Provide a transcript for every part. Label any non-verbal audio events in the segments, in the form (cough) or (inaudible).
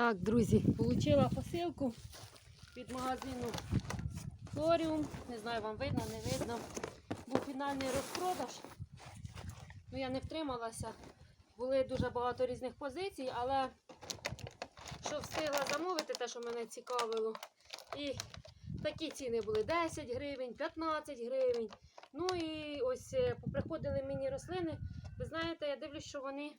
Так, друзі, отримала посилку від магазину Флоріум. Не знаю, вам видно, не видно. Був фінальний розпродаж. Ну, я не втрималася. Були дуже багато різних позицій, але що встигла замовити, те, що мене цікавило. І такі ціни були 10 гривень, 15 гривень. Ну і ось е, поприходили мені рослини. Ви знаєте, я дивлюсь, що вони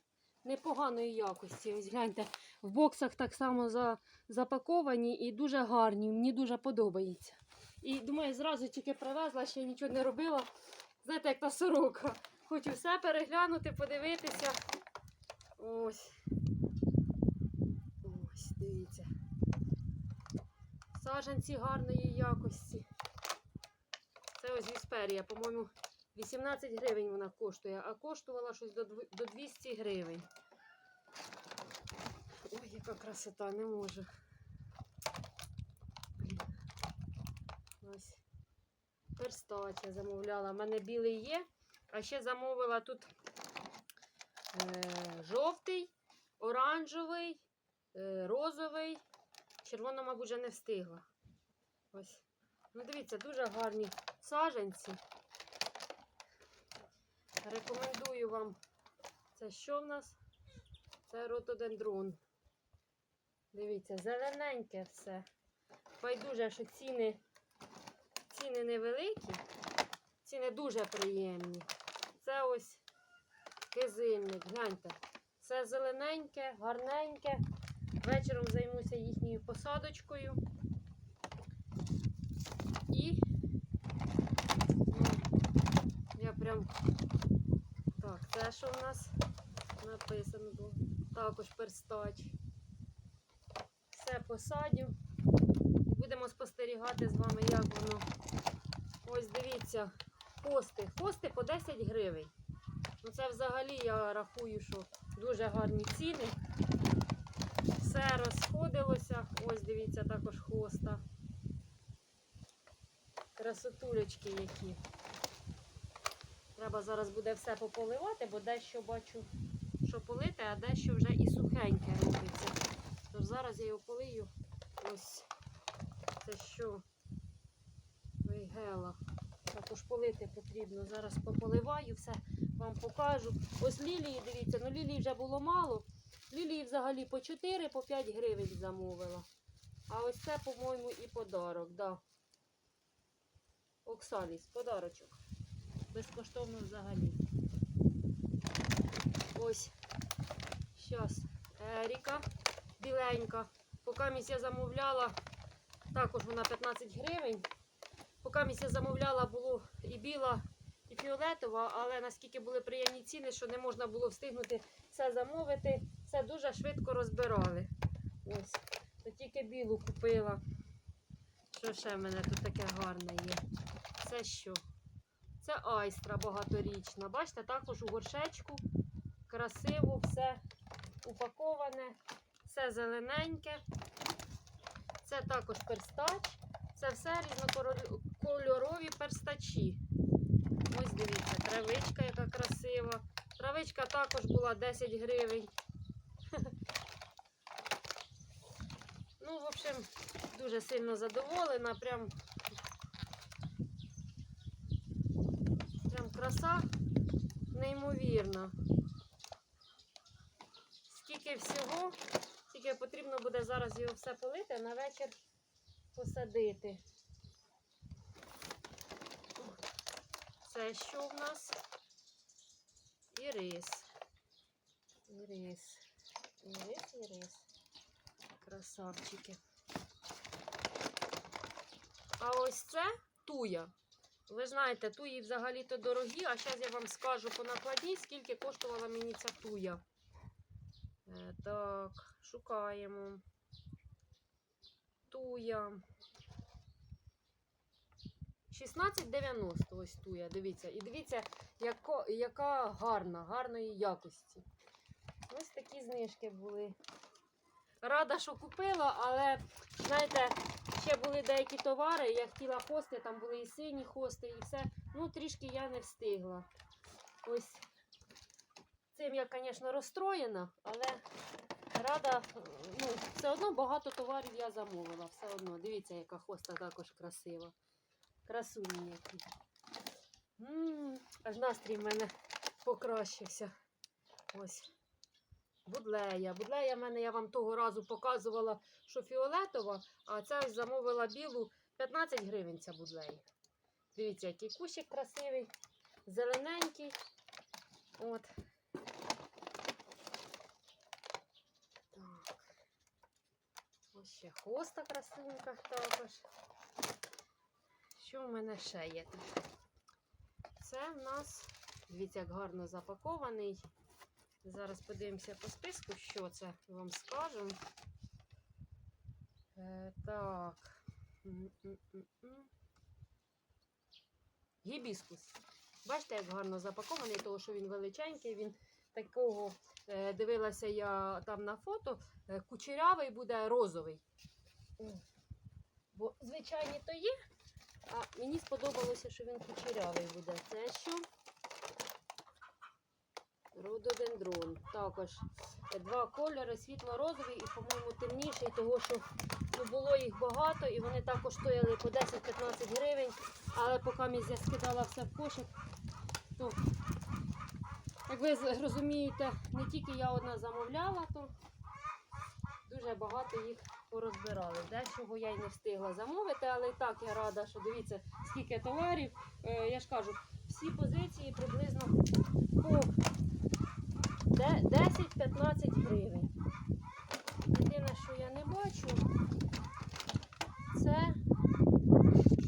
непоганої якості. Ось гляньте, в боксах так само за, запаковані і дуже гарні. Мені дуже подобається. І думаю, зразу тільки привезла, ще нічого не робила. Знаєте, як та сорока. Хочу все переглянути, подивитися. Ось. Ось, дивіться. Саджанці гарної якості. Це ось вісперія, по-моєму, 18 гривень вона коштує, а коштувала щось до 200 гривень. Ой, яка красота, не можу. Блін. Ось. Перстач я замовляла. У мене білий є, а ще замовила тут е, жовтий, оранжевий, е, розовий. Червоно, мабуть, вже не встигла. Ось. Ну, дивіться, дуже гарні саджанці. Рекомендую вам. Це що в нас? Це ротодендрон. Дивіться, зелененьке все. Байдуже, що ціни, ціни невеликі, ціни дуже приємні. Це ось кизильник, гляньте. Це зелененьке, гарненьке. Вечором займуся їхньою посадочкою. І ну, я прям так, це що в нас написано було? Також перстач. Все посадю. Будемо спостерігати з вами, як воно. Ось дивіться, хости. Хости по 10 гривень. Ну це взагалі я рахую, що дуже гарні ціни. Все розходилося. Ось дивіться, також хоста. Красотулечки які. Треба зараз буде все пополивати, бо дещо бачу, що полите, а дещо вже і сухеньке робиться. Тож зараз я його полию. Ось це що? Ой, гела. Також полити потрібно. Зараз пополиваю, все вам покажу. Ось лілії, дивіться, ну лілії вже було мало. Лілії взагалі по 4, по 5 гривень замовила. А ось це, по-моєму, і подарок, да. Оксаліс, подарочок. Безкоштовно взагалі. Ось. Щас. Еріка. Біленька. Поки місць я замовляла, також вона 15 гривень. Поки місць я замовляла, було і біла, і фіолетова, але наскільки були приємні ціни, що не можна було встигнути все замовити, все дуже швидко розбирали. Ось. Тільки білу купила. Що ще в мене тут таке гарне є? Це що? Це айстра багаторічна. Бачите, також у горшечку. Красиво, все упаковане, все зелененьке. Це також перстач. Це все різнокольорові перстачі. Ось дивіться, травичка, яка красива. Травичка також була 10 гривень. (laughs) Ну, в общем, дуже сильно задоволена. Прям, прям краса неймовірна. Скільки всього, тільки потрібно буде зараз його все полити, а на вечір посадити. Це що в нас? І рис. І рис. І рис, і рис. Красавчики. А ось це туя. Ви знаєте, туї взагалі-то дорогі, а зараз я вам скажу по накладній, скільки коштувала мені ця туя. Е, так, шукаємо. Туя. 16,90 ось туя, дивіться. І дивіться, яко, яка гарна, гарної якості. Ось такі знижки були. Рада, що купила, але, знаєте, ще були деякі товари, я хотіла хости, там були і сині хости, і все. Ну, трішки я не встигла. Ось цим я, звісно, розстроєна, але рада, ну, все одно багато товарів я замовила, все одно. Дивіться, яка хоста також красива. Красуні які. М, Аж настрій в мене покращився. Ось. Будлея. Будлея в мене я вам того разу показувала, що фіолетова, а це замовила білу 15 гривень ця будлея. Дивіться, який кущик красивий, зелененький. От. Так. Ось ще хоста красивенька також. Що в мене ще є? Це в нас, дивіться, як гарно запакований. Зараз подивимося по списку, що це вам скажу. Е, так. Гібіскус. Бачите, як гарно запакований, тому що він величенький, він такого дивилася я там на фото. е, кучерявий буде розовий. Бо звичайні то є, а мені сподобалося, що він кучерявий буде. Це що? Рододендрон. Також е, два кольори, світло-розовий і, по-моєму, темніший, того що ну, було їх багато, і вони також стояли по 10-15 гривень. Але поки я скидала все в кошик, то, як ви розумієте, не тільки я одна замовляла, то дуже багато їх порозбирали. Дечого я й не встигла замовити, але і так я рада, що дивіться, скільки товарів. Е, я ж кажу, всі позиції приблизно по де- 10-15 гривень. Єдине, що я не бачу, це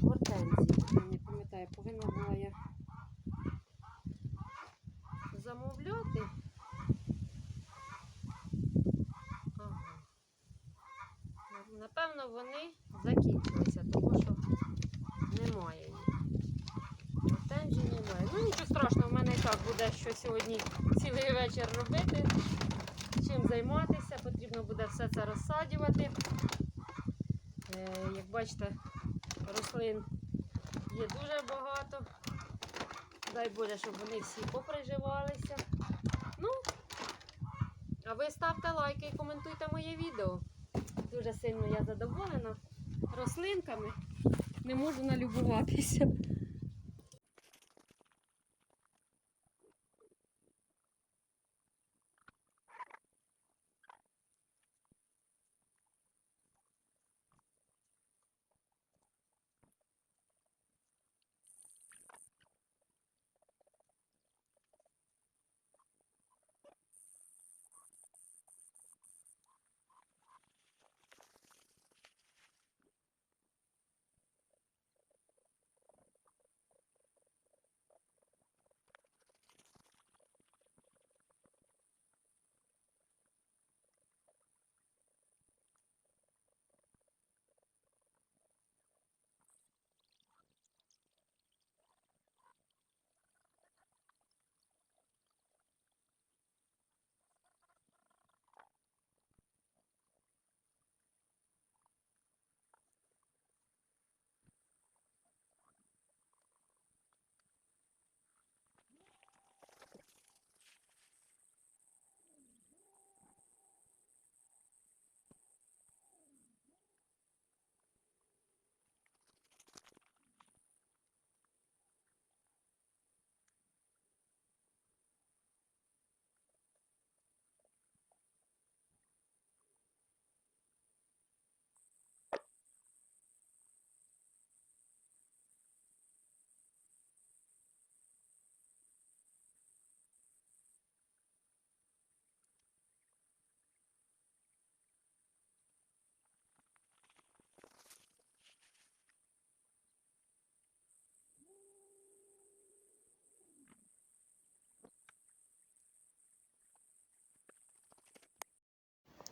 гортензії. Я не пам'ятаю, повинна була я замовляти. Ага. Напевно, вони закінчилися, тому що немає їх. Немає. Ну нічого страшного, в мене і так буде що сьогодні цілий вечір робити. Чим займатися, потрібно буде все це розсаджувати. Е, як бачите, рослин є дуже багато. Дай Боже, щоб вони всі поприживалися. Ну, а ви ставте лайки і коментуйте моє відео. Дуже сильно я задоволена рослинками. Не можу налюбуватися.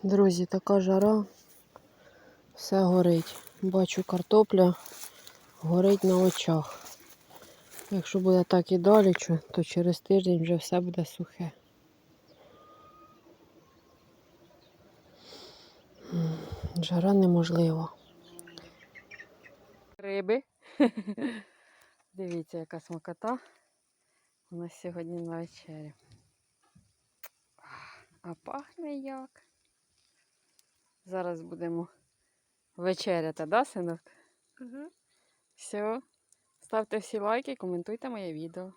Друзі, така жара, все горить. Бачу, картопля горить на очах. Якщо буде так і далі, то через тиждень вже все буде сухе. Жара неможлива. Риби. (laughs) Дивіться, яка смакота у нас сьогодні на вечері. А пахне як. Зараз будемо вечеряти, да, синок? Угу. Все. Ставте всі лайки, коментуйте моє відео.